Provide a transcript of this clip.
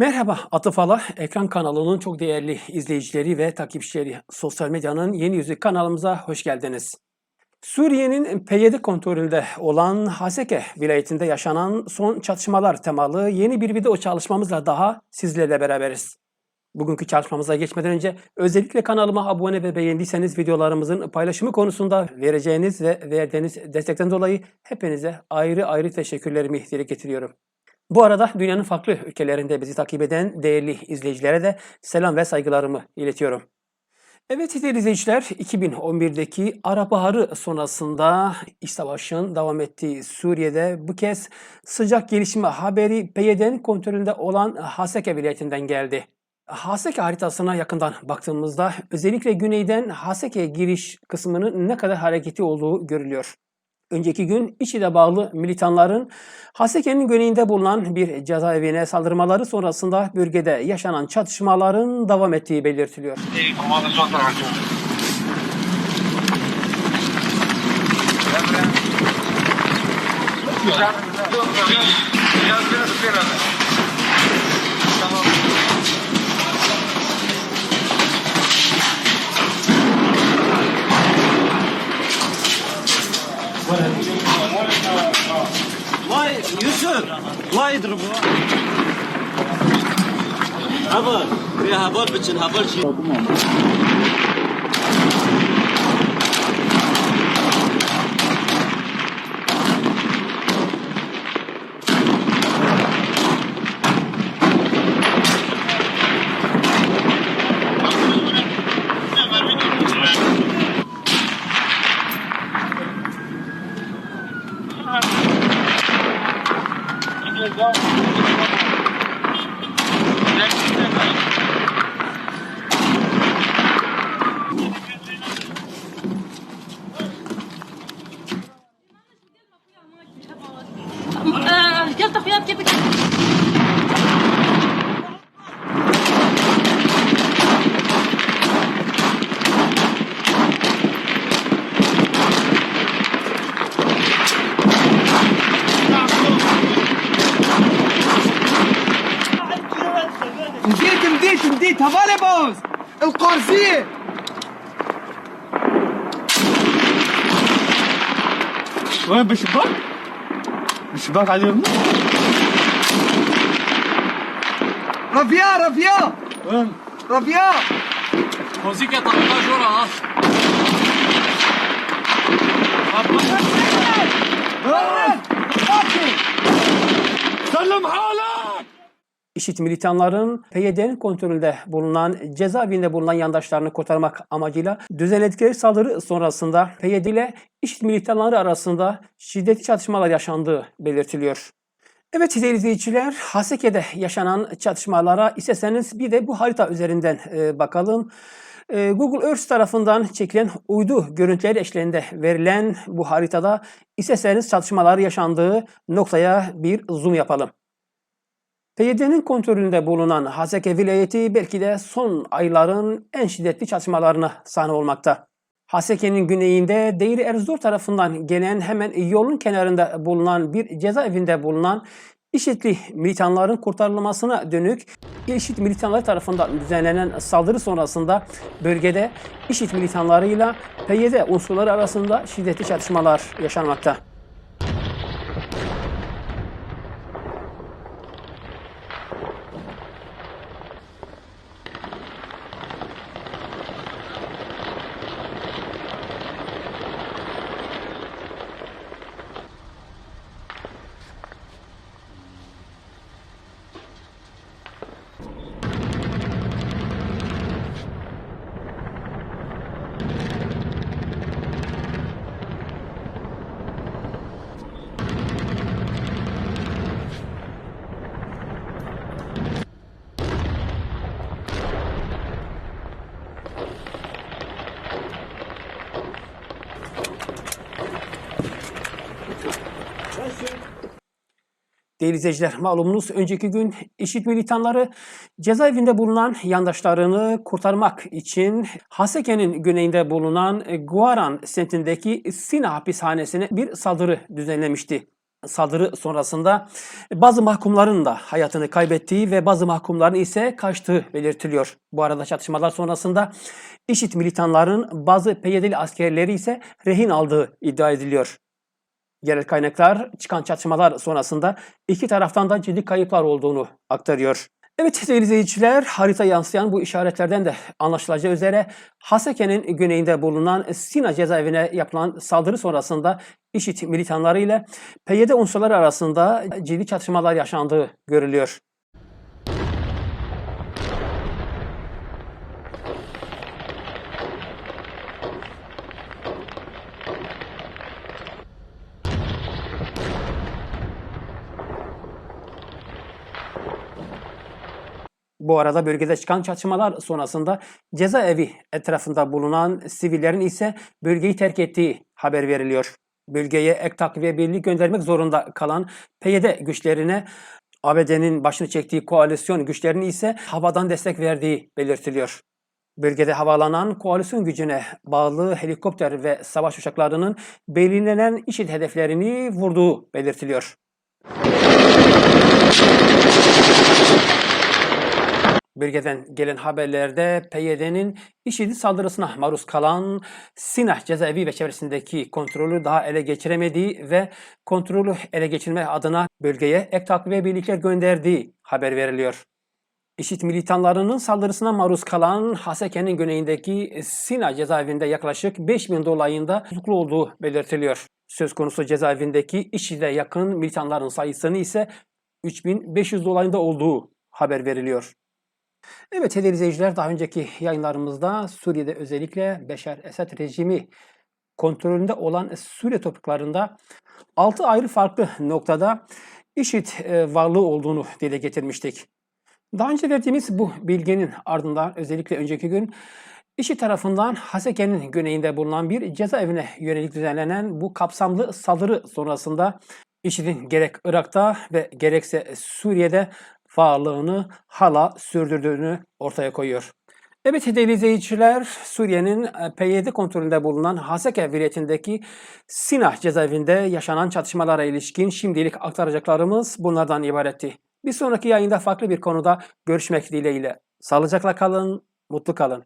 Merhaba Atıf Ala, ekran kanalının çok değerli izleyicileri ve takipçileri. Sosyal medyanın yeni yüzü kanalımıza hoş geldiniz. Suriye'nin PYD kontrolünde olan Haseke vilayetinde yaşanan son çatışmalar temalı yeni bir video çalışmamızla daha sizlerle beraberiz. Bugünkü çalışmamıza geçmeden önce özellikle kanalıma abone ve beğendiyseniz videolarımızın paylaşımı konusunda vereceğiniz ve verdiğiniz destekten dolayı hepinize ayrı ayrı teşekkürlerimi dile getiriyorum. Bu arada dünyanın farklı ülkelerinde bizi takip eden değerli izleyicilere de selam ve saygılarımı iletiyorum. Evet değerli izleyiciler 2011'deki Arap Baharı sonrasında iç savaşın devam ettiği Suriye'de bu kez sıcak gelişme haberi PYD'nin kontrolünde olan Haseke vilayetinden geldi. Haseke haritasına yakından baktığımızda özellikle güneyden Haseke'ye giriş kısmının ne kadar hareketi olduğu görülüyor. Önceki gün İŞİD'e bağlı militanların Haseke'nin güneyinde bulunan bir cezaevine saldırmaları sonrasında bölgede yaşanan çatışmaların devam ettiği belirtiliyor. Son tarafı. Biraz biraz biraz. Dur. Laydır bu. Haber. Bir haber için haber şey. القرزية وين بالشباك؟ بالشباك عليهم؟ رفيا رفيا وين؟ رفيا طريقة جورا ها سلم حالك! İşit militanların PYD'nin kontrolünde bulunan cezaevinde bulunan yandaşlarını kurtarmak amacıyla düzenledikleri saldırı sonrasında PYD ile İşit militanları arasında şiddetli çatışmalar yaşandığı belirtiliyor. Evet değerli izleyiciler, Haseke'de yaşanan çatışmalara isterseniz bir de bu harita üzerinden e, bakalım. E, Google Earth tarafından çekilen uydu görüntüleri eşliğinde verilen bu haritada isterseniz çatışmalar yaşandığı noktaya bir zoom yapalım. PYD'nin kontrolünde bulunan Haseke vilayeti belki de son ayların en şiddetli çatışmalarına sahne olmakta. Haseke'nin güneyinde Deir Erzur tarafından gelen hemen yolun kenarında bulunan bir cezaevinde bulunan IŞİD'li militanların kurtarılmasına dönük IŞİD militanları tarafından düzenlenen saldırı sonrasında bölgede IŞİD militanlarıyla PYD unsurları arasında şiddetli çatışmalar yaşanmakta. Değerli izleyiciler malumunuz önceki gün IŞİD militanları cezaevinde bulunan yandaşlarını kurtarmak için Haseke'nin güneyinde bulunan Guaran semtindeki Sina hapishanesine bir saldırı düzenlemişti. saldırı sonrasında bazı mahkumların da hayatını kaybettiği ve bazı mahkumların ise kaçtığı belirtiliyor. Bu arada çatışmalar sonrasında IŞİD militanların bazı PYD'li askerleri ise rehin aldığı iddia ediliyor. Yerel kaynaklar çıkan çatışmalar sonrasında iki taraftan da ciddi kayıplar olduğunu aktarıyor. Evet sevgili izleyiciler harita yansıyan bu işaretlerden de anlaşılacağı üzere Haseke'nin güneyinde bulunan Sina cezaevine yapılan saldırı sonrasında IŞİD militanları ile PYD unsurları arasında ciddi çatışmalar yaşandığı görülüyor. Bu arada bölgede çıkan çatışmalar sonrasında cezaevi etrafında bulunan sivillerin ise bölgeyi terk ettiği haber veriliyor. Bölgeye ek takviye birliği göndermek zorunda kalan PYD güçlerine ABD'nin başını çektiği koalisyon güçlerini ise havadan destek verdiği belirtiliyor. Bölgede havalanan koalisyon gücüne bağlı helikopter ve savaş uçaklarının belirlenen IŞİD hedeflerini vurduğu belirtiliyor. Bölgeden gelen haberlerde PYD'nin IŞİD saldırısına maruz kalan Sinah cezaevi ve çevresindeki kontrolü daha ele geçiremediği ve kontrolü ele geçirme adına bölgeye ek takviye birlikler gönderdiği haber veriliyor. IŞİD militanlarının saldırısına maruz kalan Haseke'nin güneyindeki Sina cezaevinde yaklaşık 5000 dolayında tutuklu olduğu belirtiliyor. Söz konusu cezaevindeki IŞİD'e yakın militanların sayısını ise 3500 dolayında olduğu haber veriliyor. Evet sevgili izleyiciler daha önceki yayınlarımızda Suriye'de özellikle Beşar Esad rejimi kontrolünde olan Suriye topraklarında 6 ayrı farklı noktada IŞİD e, varlığı olduğunu dile getirmiştik. Daha önce verdiğimiz bu bilginin ardından özellikle önceki gün IŞİD tarafından Haseke'nin güneyinde bulunan bir cezaevine yönelik düzenlenen bu kapsamlı saldırı sonrasında IŞİD'in gerek Irak'ta ve gerekse Suriye'de varlığını hala sürdürdüğünü ortaya koyuyor. Evet değerli izleyiciler, Suriye'nin e, PYD kontrolünde bulunan Haseke vilayetindeki Sinah cezaevinde yaşanan çatışmalara ilişkin şimdilik aktaracaklarımız bunlardan ibaretti. Bir sonraki yayında farklı bir konuda görüşmek dileğiyle. Sağlıcakla kalın, mutlu kalın.